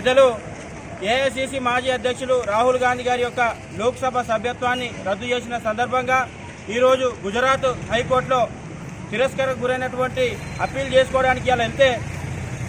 ప్రజలు ఏఐసిసి మాజీ అధ్యక్షులు రాహుల్ గాంధీ గారి యొక్క లోక్సభ సభ్యత్వాన్ని రద్దు చేసిన సందర్భంగా ఈరోజు గుజరాత్ హైకోర్టులో తిరస్కరణకు గురైనటువంటి అప్పీల్ చేసుకోవడానికి ఇలా వెళ్తే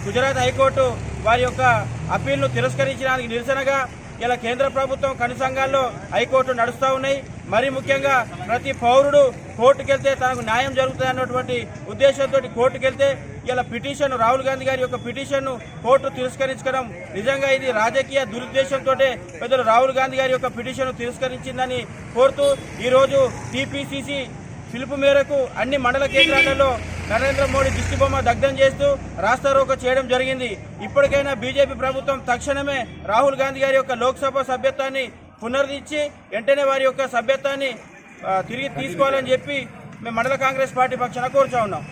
గుజరాత్ హైకోర్టు వారి యొక్క అప్పీల్ను తిరస్కరించడానికి నిరసనగా ఇలా కేంద్ర ప్రభుత్వం కనుసంఘాల్లో హైకోర్టు నడుస్తూ ఉన్నాయి. మరి ముఖ్యంగా ప్రతి పౌరుడు కోర్టుకెళ్తే తనకు న్యాయం జరుగుతుంది అన్నటువంటి ఉద్దేశంతో కోర్టుకెళ్తే ఇలా పిటిషన్ రాహుల్ గాంధీ గారి యొక్క పిటిషన్ను కోర్టు తిరస్కరించడం నిజంగా ఇది రాజకీయ దురుద్దేశంతో పెద్దలు రాహుల్ గాంధీ గారి యొక్క పిటిషన్ తిరస్కరించిందని కోరుతూ ఈరోజు టీపీసీసీ పిలుపు మేరకు అన్ని మండల కేంద్రాలలో నరేంద్ర మోడీ దిష్టిబొమ్మ దగ్ధం చేస్తూ రాస్తారోకో చేయడం జరిగింది. ఇప్పటికైనా బీజేపీ ప్రభుత్వం తక్షణమే రాహుల్ గాంధీ గారి యొక్క లోక్సభ సభ్యత్వాన్ని పునరుద్ధరించి వెంటనే వారి యొక్క సభ్యత్వాన్ని తిరిగి తీసుకోవాలని చెప్పి మేము మండల కాంగ్రెస్ పార్టీ పక్షాన కోరుచా ఉన్నాం.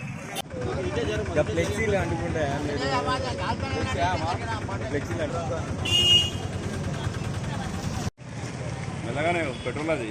మెల్లగానే పెట్రోల్ అది.